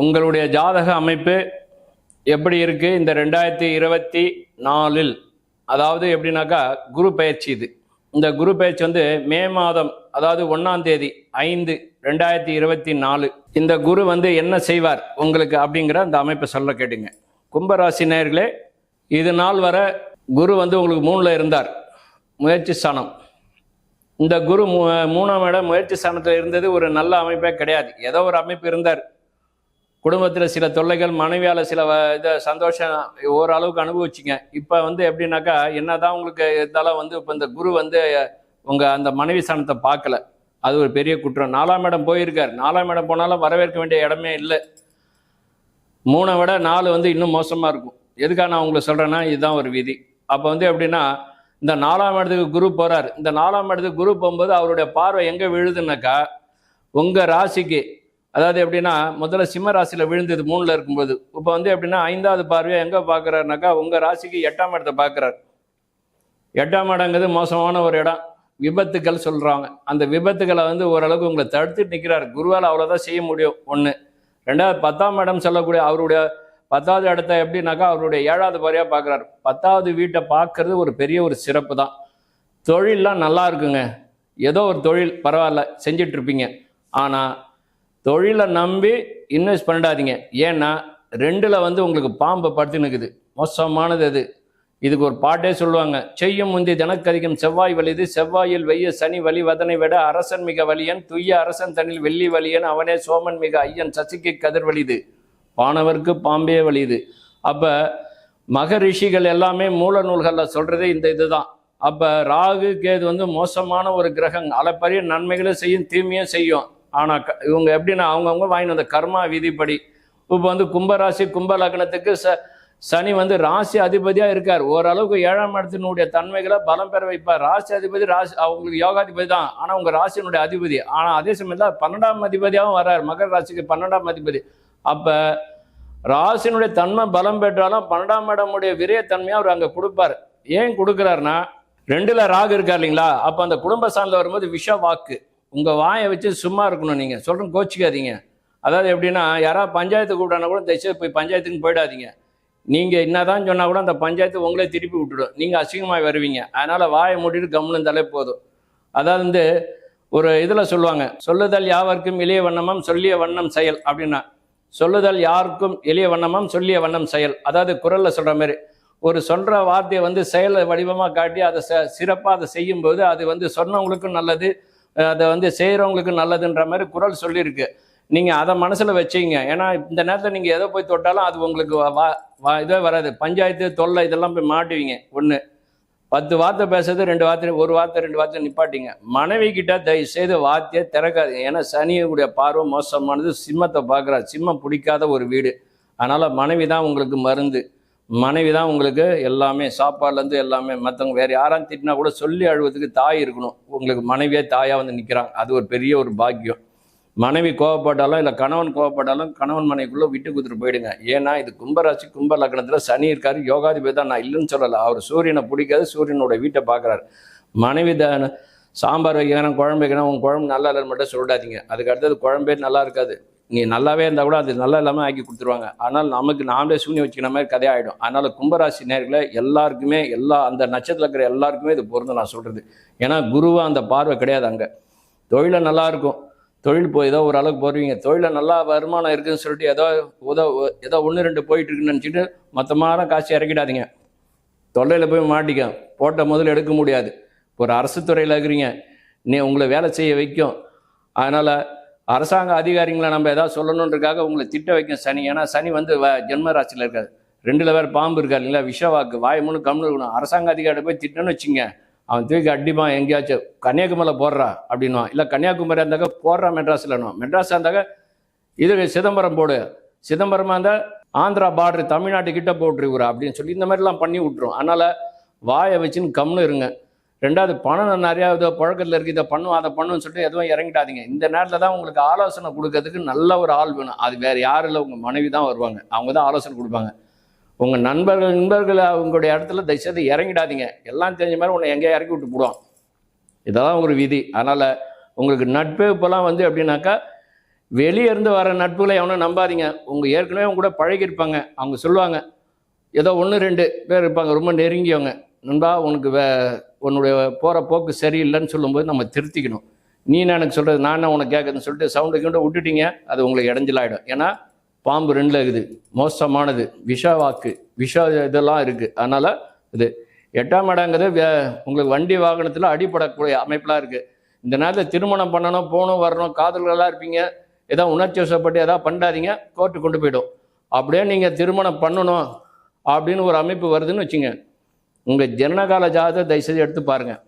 உங்களுடைய ஜாதக அமைப்பு எப்படி இருக்கு? இந்த ரெண்டாயிரத்தி இருபத்தி நாலில் அதாவது எப்படின்னாக்கா குரு பயிற்சி இது. இந்த குரு பயிற்சி வந்து மே மாதம் அதாவது ஒன்றாம் தேதி ஐந்து ரெண்டாயிரத்தி இருபத்தி நாலு. இந்த குரு வந்து என்ன செய்வார் உங்களுக்கு அப்படிங்கிற அந்த அமைப்பை சொல்ல கேட்டுங்க. கும்பராசி நேர்களே இது நாள் வர குரு வந்து உங்களுக்கு மூணில் இருந்தார். முயற்சி ஸ்தானம். இந்த குரு மூ மூணாம் இடம் முயற்சி ஸ்தானத்தில் இருந்தது ஒரு நல்ல அமைப்பே கிடையாது. ஏதோ ஒரு அமைப்பு இருந்தார். குடும்பத்தில் சில தொல்லைகள் மனைவியால் சில இதை சந்தோஷம் ஓரளவுக்கு அனுபவிச்சிங்க. இப்போ வந்து எப்படின்னாக்கா என்ன தான் உங்களுக்கு இருந்தாலும் வந்து இப்போ இந்த குரு வந்து உங்கள் அந்த மனைவி ஸ்தானத்தை பார்க்கல. அது ஒரு பெரிய குற்றம். நாலாம் இடம் போயிருக்கார். நாலாம் இடம் போனாலும் வரவேற்க வேண்டிய இடமே இல்லை. மூணை விட நாலு வந்து இன்னும் மோசமாக இருக்கும். எதுக்காக நான் உங்களுக்கு சொல்கிறேன்னா இதுதான் ஒரு விதி. அப்போ வந்து எப்படின்னா இந்த நாலாம் இடத்துக்கு குரு போகிறார் இந்த நாலாம் இடத்துக்கு குரு போகும்போது அவருடைய பார்வை எங்கே விழுதுனாக்கா உங்கள் ராசிக்கு அதாவது எப்படின்னா முதல்ல சிம்ம ராசியில் விழுந்தது மூணில் இருக்கும்போது. இப்போ வந்து எப்படின்னா ஐந்தாவது பார்வையை எங்கே பார்க்குறாருனாக்கா உங்கள் ராசிக்கு எட்டாம் இடத்தை பார்க்குறாரு எட்டாம் இடங்கிறது மோசமான ஒரு இடம். விபத்துக்கள் சொல்கிறாங்க அந்த விபத்துக்களை வந்து ஓரளவுக்கு உங்களை தடுத்துட்டு நிற்கிறார் குருவால் அவ்வளோதான் செய்ய முடியும். ஒன்று ரெண்டாவது பத்தாம் இடம் சொல்லக்கூடிய அவருடைய பத்தாவது இடத்த எப்படின்னாக்கா அவருடைய ஏழாவது பாரியாக பார்க்குறாரு பத்தாவது வீட்டை பார்க்கறது ஒரு பெரிய ஒரு சிறப்பு தான் தொழிலெலாம் நல்லா இருக்குங்க. ஏதோ ஒரு தொழில் பரவாயில்ல செஞ்சிட்ருப்பீங்க ஆனால் தொழிலை நம்பி இன்வெஸ்ட் பண்ணிடாதீங்க. ஏன்னா ரெண்டில் வந்து உங்களுக்கு பாம்பை படுத்து நிற்குது மோசமானது அது. இதுக்கு ஒரு பாட்டே சொல்லுவாங்க செய்யும் முந்தி தினக்கதிகம் செவ்வாய் வலிது செவ்வாயில் வெய்ய சனி வலி வதனை விட அரசன் மிக வலியன் துய்ய அரசன் தனில் வெள்ளி வலியன் அவனே சோமன் மிக ஐயன் சசிக்கு கதிர் வலிது. பாணவர்க்கு பாம்பே வலியுது அப்போ மகரிஷிகள் எல்லாமே மூல நூல்களில் சொல்கிறதே இந்த இதுதான். அப்போ ராகு கேது வந்து மோசமான ஒரு கிரகம் அளப்பரிய நன்மைகளும் செய்யும் தீமையும் செய்யும். ஆனால் க- இவங்க எப்படின்னா அவங்கவுங்க வாங்கிட்டு வந்த கர்மா விதிப்படி. இப்போ வந்து கும்பராசி கும்ப லக்னத்துக்கு ச சனி வந்து ராசி அதிபதியாக இருக்கார். ஓரளவுக்கு ஏழாம் இடத்தினுடைய தன்மைகளை பலம் பெற வைப்பார். ராசி அதிபதி ராசி அவங்களுக்கு யோகாதிபதி தான். ஆனால் உங்கள் ராசியினுடைய அதிபதி. ஆனால் அதே சமயத்தில் பன்னெண்டாம் அதிபதியாகவும் வர்றார். மகர ராசிக்கு பன்னெண்டாம் அதிபதி. அப்போ ராசினுடைய தன்மை பலம் பெற்றாலும் பன்னெண்டாம் இடமுடைய விரயத்தன்மையை அவர் அங்கே கொடுப்பார். ஏன் கொடுக்குறாருன்னா ரெண்டில் ராகு இருக்கார் இல்லைங்களா? அப்போ அந்த குடும்ப சார்ந்த வரும்போது விஷ வாக்கு. உங்கள் வாயை வச்சு சும்மா இருக்கணும் நீங்கள் சொல்கிறேன் கோச்சிக்காதீங்க. அதாவது எப்படின்னா யாராவது பஞ்சாயத்து கூப்பிட்டானா கூட தயவுசெய்து போய் பஞ்சாயத்துக்கு போயிடாதீங்க. நீங்க என்னதான் சொன்னால் கூட அந்த பஞ்சாயத்து உங்களே திருப்பி விட்டுடும். நீங்கள் அசிங்கமாக வருவீங்க. அதனால் வாயை மூடிட்டு கம்முன்னு இருந்தாலே போதும். அதாவது வந்து ஒரு இதில் சொல்லுவாங்க சொல்லுதல் யாவர்க்கும் எளிய வண்ணமும் சொல்லிய வண்ணம் செயல் அப்படின்னா சொல்லுதல் யாருக்கும் எளிய வண்ணமும் சொல்லிய வண்ணம் செயல் அதாவது குரலில் சொல்கிற மாதிரி. ஒரு சொல்கிற வார்த்தையை வந்து செயலை வடிவமாக காட்டி அதை ச- சிறப்பாக அதை செய்யும்போது அது வந்து சொன்னவங்களுக்கும் நல்லது அதை வந்து செய்கிறவங்களுக்கு நல்லதுன்ற மாதிரி குரல் சொல்லியிருக்கு. நீங்கள் அதை மனசில் வச்சீங்க. ஏன்னா இந்த நேரத்தில் நீங்கள் எதை போய் தொட்டாலும் அது உங்களுக்கு வா- வா- இதே வராது. பஞ்சாயத்து தொல்லை இதெல்லாம் போய் மாட்டுவீங்க. ஒன்று பத்து வார்த்தை பேசுறது ரெண்டு வார்த்தை ஒரு வார்த்தை ரெண்டு வார்த்தை நிப்பாட்டிங்க. மனைவி கிட்ட தயவு செய்து வார்த்தையை திறக்காதீங்க. ஏன்னா சனியுடைய பார்வை மோசமானது சிம்மத்தை பார்க்குறாரு. சிம்மம் பிடிக்காத ஒரு வீடு. அதனால் மனைவி தான் உங்களுக்கு மருந்து. மனைவி தான் உங்களுக்கு எல்லாமே சாப்பாடுலேருந்து எல்லாமே மற்றவங்க வேறு யாராவது திட்டினா கூட சொல்லி அழுவதுக்கு தாய் இருக்கணும். உங்களுக்கு மனைவியே தாயாக வந்து நிற்கிறாங்க அது ஒரு பெரிய ஒரு பாக்கியம். மனைவி கோவப்பட்டாலும் இல்லை கணவன் கோவப்பட்டாலும் கணவன் மனைவிக்குள்ளே விட்டு கொடுத்துட்டு போயிடுங்க. ஏன்னா இது கும்பராசி கும்ப லக்னத்தில் சனி இருக்காரு யோகாதிபதி தான். நான் இல்லைன்னு சொல்லலை. அவர் சூரியனை பிடிக்காது சூரியனோட வீட்டை பார்க்குறாரு. மனைவி தான் சாம்பார் வைக்கணும் குழம்பு வைக்கணும் உங்கள் குழம்பு நல்லா இல்லைன்னு மட்டும் சொல்லிடாதீங்க அதுக்கு அடுத்தது குழம்பே நல்லா இருக்காது. நீ நல்லாவே இருந்தால் கூட அது நல்லா இல்லாமல் ஆக்கி கொடுத்துருவாங்க. ஆனால் நமக்கு நாமளே சூன்யம் வச்சுக்கிற மாதிரி கதையாயிடும் அதனால் கும்பராசி நேர்களை எல்லாருக்குமே எல்லா அந்த நட்சத்திரத்தில் இருக்கிற எல்லாருக்குமே இது பொருந்தும் நான் சொல்கிறது ஏன்னா குருவாக அந்த பார்வை கிடையாது அங்கே. தொழிலை நல்லா இருக்கும். தொழில் போய் ஏதோ ஓரளவுக்கு போடுவீங்க தொழில நல்லா வருமானம் இருக்குதுன்னு சொல்லிட்டு ஏதோ உதோ ஏதோ ஒன்று ரெண்டு போயிட்டு இருக்குன்னு நினச்சிட்டு மொத்தமான காசு இறக்கிடாதீங்க. தொல்லையில் போய் மாட்டிக்க. போட்ட முதல்ல எடுக்க முடியாது. ஒரு அரசு துறையில் இருக்கிறீங்க. நீ உங்களை வேலை செய்ய வைக்கும். அதனால் அரசாங்க அதிகாரிங்களை நம்ம ஏதாவது சொல்லணுன்றக்காக உங்களை திட்ட வைக்கும் சனி. ஏன்னா சனி வந்து வ- ஜென்ம ராசியில் இருக்காது ரெண்டுல வேறு பாம்பு இருக்கா இல்லைங்களா விஷவாக்கு வாய் மூணு கம்னு இருக்கணும். அரசாங்க அதிகாரி போய் திட்டணும்னு வச்சுங்க. அவன் தூக்கி அடிப்பான் எங்கேயாச்சும் கன்னியாகுமரியில் போடுறா அப்படின்னுவான். இல்லை கன்னியாகுமரி இருந்தாக்க போடுறா மெட்ராஸில் மெட்ராஸாக இருந்தாக்க இது சிதம்பரம் போடு. சிதம்பரமாக இருந்தால் ஆந்திரா பார்டர் தமிழ்நாட்டுக்கிட்ட போட்டுருக்குறா அப்படின்னு சொல்லி இந்த மாதிரிலாம் பண்ணி விட்ரும் அதனால் வாயை வச்சுன்னு கம்னு இருங்க. ரெண்டாவது பணம் நிறையா இதோ புழக்கத்தில் இருக்குது இதை பண்ணும் அதை பண்ணுன்னு சொல்லிட்டு எதுவும் இறங்கிட்டாதீங்க இந்த நேரத்தில் தான் உங்களுக்கு ஆலோசனை கொடுக்கறதுக்கு நல்ல ஒரு ஆள் வேணும். அது வேறு யாரும் இல்லை உங்கள் மனைவி தான் வருவாங்க. அவங்க தான் ஆலோசனை கொடுப்பாங்க. உங்கள் நண்பர்கள் நண்பர்கள் அவங்களுடைய இடத்துல தயவுசெய்து இறங்கிடாதீங்க. எல்லாம் தெரிஞ்ச மாதிரி உன்னை எங்கேயா இறக்கி விட்டு போடுவான். இதெல்லாம் ஒரு விதி. அதனால் உங்களுக்கு நட்பு இப்போலாம் வந்து எப்படின்னாக்கா வெளியே இருந்து வர நட்புகளை எவனும் நம்பாதீங்க. உங்கள் ஏற்கனவே அவங்க கூட பழகியிருப்பாங்க. அவங்க சொல்லுவாங்க ஏதோ ஒன்று ரெண்டு பேர் இருப்பாங்க. ரொம்ப நெருங்கியவங்க. நண்பா உனக்கு வே உன்னுடைய போகிற போக்கு சரியில்லைன்னு சொல்லும்போது நம்ம திருத்திக்கணும். நீ நான் எனக்கு சொல்கிறது நான் உனக்கு கேட்குறதுன்னு சொல்லிட்டு சவுண்டு கிண்ட விட்டுட்டீங்க அது உங்களுக்கு இடைஞ்சலாயிடும். ஏன்னா பாம்பு ரெண்டில் இருக்குது. மோசமானது. விஷ வாக்கு விஷ இதெல்லாம் இருக்குது அதனால் இது எட்டாம் இடங்கிறது வே- உங்களுக்கு வண்டி வாகனத்தில் அடிபடக்கூடிய அமைப்பெலாம் இருக்குது இந்த நேரத்தில் திருமணம் பண்ணணும் போகணும் வரணும் காதல்களாக இருப்பீங்க. ஏதோ உணர்ச்சி வசப்பட்டு ஏதாவது பண்ணாதீங்க கோர்ட்டு கொண்டு போயிடும். அப்படியே நீங்கள் திருமணம் பண்ணணும் அப்படின்னு ஒரு அமைப்பு வருதுன்னு வச்சுங்க. உங்கள் ஜனனகால ஜாதகம் தயவுசெய்து எடுத்து பாருங்கள்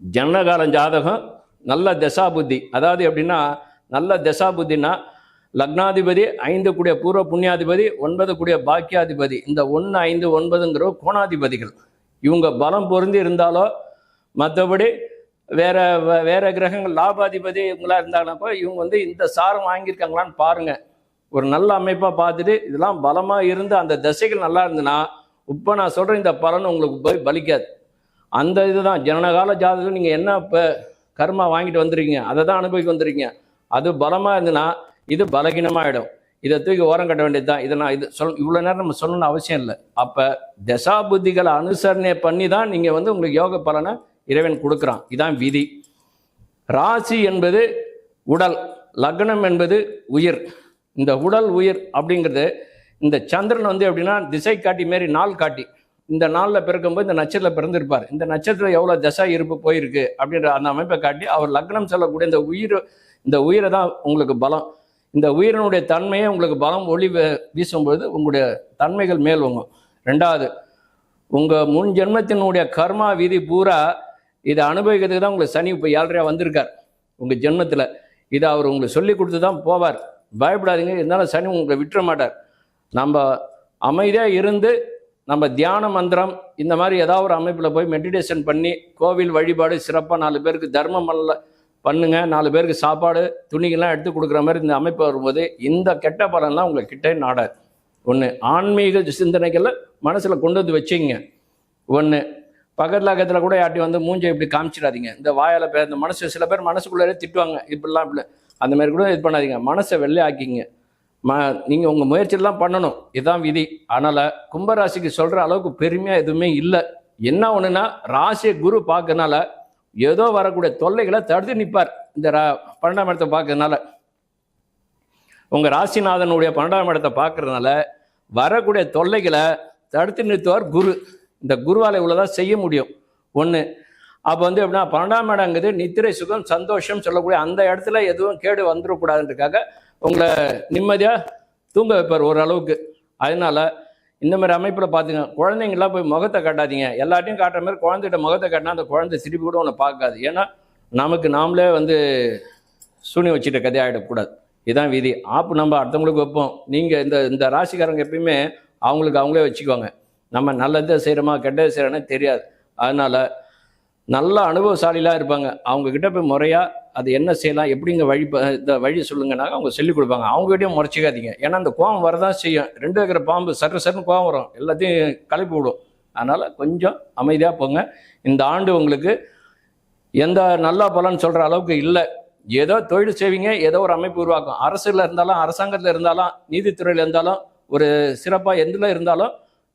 ஜனனகால ஜாதகம் நல்ல தசா புத்தி அதாவது எப்படின்னா நல்ல தசா புத்தின்னா லக்னாதிபதி ஐந்து கூடிய பூர்வ புண்ணியாதிபதி ஒன்பது கூடிய பாக்கியாதிபதி. இந்த ஒன்று ஐந்து ஒன்பதுங்கிற கோணாதிபதிகள். இவங்க பலம் பொருந்தி இருந்தாலோ மற்றபடி வேற வே- வேற கிரகங்கள் லாபாதிபதி இவங்களா இருந்தாங்கனாக்கோ இவங்க வந்து இந்த சாரம் வாங்கியிருக்காங்களான்னு பாருங்கள் ஒரு நல்ல அமைப்பாக பார்த்துட்டு இதெல்லாம் பலமாக இருந்து அந்த தசைகள் நல்லா இருந்துன்னா இப்போ நான் சொல்கிறேன் இந்த பலன் உங்களுக்கு போய் பலிக்காது. அந்த இதுதான் ஜனனகால ஜாதகம் நீங்கள் என்ன இப்போ கர்மா வாங்கிட்டு வந்துருக்கீங்க அதை தான் அனுபவிக்க வந்துருக்கீங்க. அது பலமாக இருந்துன்னா இது பலகீனமாகிடும் இதை தூக்கி ஓரம் கட்ட வேண்டியது தான் இதை நான் இது சொல் இவ்வளோ நேரம் நம்ம சொல்லணும்னு அவசியம் இல்லை. அப்போ தசா புத்திகளை அனுசரணை பண்ணி தான் நீங்கள் வந்து உங்களுக்கு யோக பலனை இறைவன் கொடுக்குறான். இதான் விதி. ராசி என்பது உடல் லக்னம் என்பது உயிர். இந்த உடல் உயிர் அப்படிங்கிறது இந்த சந்திரன் வந்து எப்படின்னா திசை காட்டி மாரி நாள் காட்டி இந்த நாளில் பிறக்கும்போது இந்த நட்சத்திரத்தில் பிறந்திருப்பார். இந்த நட்சத்திரம் எவ்வளோ தசா இருப்பு போயிருக்கு அப்படின்ற அந்த அமைப்பை காட்டி அவர் லக்னம் சொல்லக்கூடிய இந்த உயிர் இந்த உயிரை தான் உங்களுக்கு பலம். இந்த உயிரினுடைய தன்மையை உங்களுக்கு பலம் ஒளி வீசும்பொழுது உங்களுடைய தன்மைகள் மேல் ரெண்டாவது உங்கள் முன் ஜென்மத்தினுடைய கர்மா விதி பூரா இதை அனுபவிக்கிறதுக்கு தான் உங்களுக்கு சனி இப்போ ஏழ்றையாக வந்திருக்கார். உங்கள் ஜென்மத்தில் இதை அவர் உங்களுக்கு சொல்லி கொடுத்து தான் போவார். பயப்படாதீங்க இருந்தாலும் சனி உங்களை விட்டுற மாட்டார். நம்ம அமைதியாக இருந்து நம்ம தியான மந்திரம் இந்த மாதிரி ஏதாவது ஒரு அமைப்பில் போய் மெடிடேஷன் பண்ணி கோவில் வழிபாடு சிறப்பாக நாலு பேருக்கு தர்மம் பண்ணல பண்ணுங்க நாலு பேருக்கு சாப்பாடு துணிகள்லாம் எடுத்து கொடுக்குற மாதிரி இந்த அமைப்பு வரும்போது இந்த கெட்ட பலன்லாம் உங்கள் கிட்டே நாடாது. ஒன்று ஆன்மீக சிந்தனைகளை மனசில் கொண்டு வந்து வச்சுங்க. ஒன்று பக்கத்தில் அக்கத்தில் கூட யாட்டி வந்து மூஞ்சை இப்படி காமிச்சிடாதீங்க. இந்த வாயால் பே இந்த மனசு சில பேர் மனசுக்குள்ளே திட்டுவாங்க இப்படிலாம் இப்படி. அந்த மாதிரி கூட இது பண்ணாதீங்க. மனசை வெள்ளை ஆக்கிங்க ம நீங்கள் உங்கள் முயற்சியெல்லாம் பண்ணணும். இதுதான் விதி. அதனால் கும்பராசிக்கு சொல்கிற அளவுக்கு பெருமையாக எதுவுமே இல்லை. என்ன ஒன்றுனா ராசியை குரு பார்க்கறனால ஏதோ வரக்கூடிய தொல்லைகளை தடுத்து நிற்பார் இந்த ரா பன்னெண்டாம் இடத்தை பார்க்கறதுனால. உங்கள் ராசிநாதனுடைய பன்னெண்டாம் இடத்தை பார்க்கறதுனால வரக்கூடிய தொல்லைகளை தடுத்து நிறுத்துவார் குரு. இந்த குருவால் இவ்வளோதான் செய்ய முடியும். ஒன்று அப்போ வந்து எப்படின்னா பன்னெண்டாம் இடங்கிறது நித்திரை சுகம் சந்தோஷம் சொல்லக்கூடிய அந்த இடத்துல எதுவும் கேடு வந்துடக்கூடாதுன்றக்காக உங்களை நிம்மதியாக தூங்க வைப்பார் ஓரளவுக்கு. அதனால இந்த மாதிரி அமைப்பில் பார்த்துங்க குழந்தைங்களாம் போய் முகத்தை காட்டாதீங்க. எல்லாத்தையும் காட்டுற மாதிரி குழந்தைகிட்ட முகத்தை காட்டினா அந்த குழந்தை சிரிப்பு கூட ஒன்று பார்க்காது. ஏன்னா நமக்கு நாமளே வந்து சூனி வச்சுட்ட கதையாகிடக்கூடாது இதுதான் விதி. ஆப்பு நம்ம அடுத்தவங்களுக்கு வைப்போம். நீங்கள் இந்த இந்த ராசிக்காரங்க எப்பயுமே அவங்களுக்கு அவங்களே வச்சுக்குவாங்க. நம்ம நல்லதை செய்கிறோமா கெட்டதை செய்கிறோன்னா தெரியாது. அதனால் நல்ல அனுபவசாலிலாம் இருப்பாங்க. அவங்கக்கிட்ட போய் முறையாக அது என்ன செய்யலாம் எப்படிங்க வழி ப- இந்த வழி சொல்லுங்கனாக்க அவங்க சொல்லிக் கொடுப்பாங்க. அவங்ககிட்டயும் முறைச்சிக்காதீங்க. ஏன்னா அந்த கோவம் வரதான் செய்யும். ரெண்டு இருக்கிற பாம்பு சர்ற சர்னு கோவம் வரும். எல்லாத்தையும் கலப்பி விடும். அதனால் கொஞ்சம் அமைதியாக போங்க. இந்த ஆண்டு உங்களுக்கு எந்த நல்ல பலன் சொல்கிற அளவுக்கு இல்லை. ஏதோ தொழில் செய்வீங்க ஏதோ ஒரு அமைப்பு உருவாக்கும். அரசில் இருந்தாலும் அரசாங்கத்தில் இருந்தாலும் நீதித்துறையில் இருந்தாலும் ஒரு சிறப்பாக எந்தில் இருந்தாலும்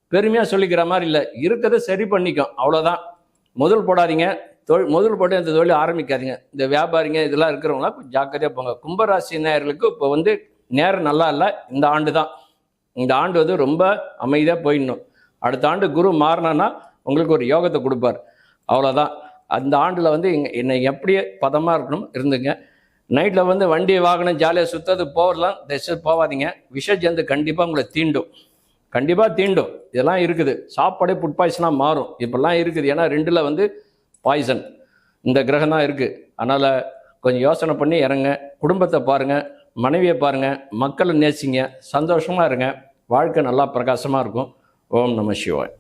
பெருமையாக சொல்லிக்கிற மாதிரி இல்லை. இருக்கிறத சரி பண்ணிக்கும். அவ்வளோதான் முதல் போடாதீங்க. தொழில் முதல் போட்டு இந்த தொழில் ஆரம்பிக்காதீங்க. இந்த வியாபாரிங்க இதெல்லாம் இருக்கிறவங்களாம் கொஞ்சம் ஜாக்கிரதையாக போங்க. கும்பராசி நேயர்களுக்கு இப்போ வந்து நேரம் நல்லா இல்லை. இந்த ஆண்டு தான். இந்த ஆண்டு வந்து ரொம்ப அமைதியாக போயிடணும். அடுத்த ஆண்டு குரு மாறினான்னா உங்களுக்கு ஒரு யோகத்தை கொடுப்பார். அவ்வளோதான் அந்த ஆண்டில் வந்து இங்க- என்னை எப்படியே பதமாக இருக்கணும் இருந்துங்க. நைட்டில் வந்து வண்டி வாகனம் ஜாலியாக சுற்றது போகலாம் தயவுசெய்து போகாதீங்க. விஷ ஜந்து கண்டிப்பாக உங்களை தீண்டும். கண்டிப்பாக தீண்டும். இதெல்லாம் இருக்குது. சாப்பாடே ஃபுட் பாய்சனாக மாறும். இப்படிலாம் இருக்குது. ஏன்னா ரெண்டில் வந்து பாய்சன் இந்த கிரகம் தான் இருக்குது அதனால் கொஞ்சம் யோசனை பண்ணி இறங்க. குடும்பத்தை பாருங்கள் மனைவியை பாருங்கள் மக்களை நேசிங்க. சந்தோஷமாக இருங்க. வாழ்க்கை நல்லா பிரகாசமாக இருக்கும். ஓம் நம சிவாய்.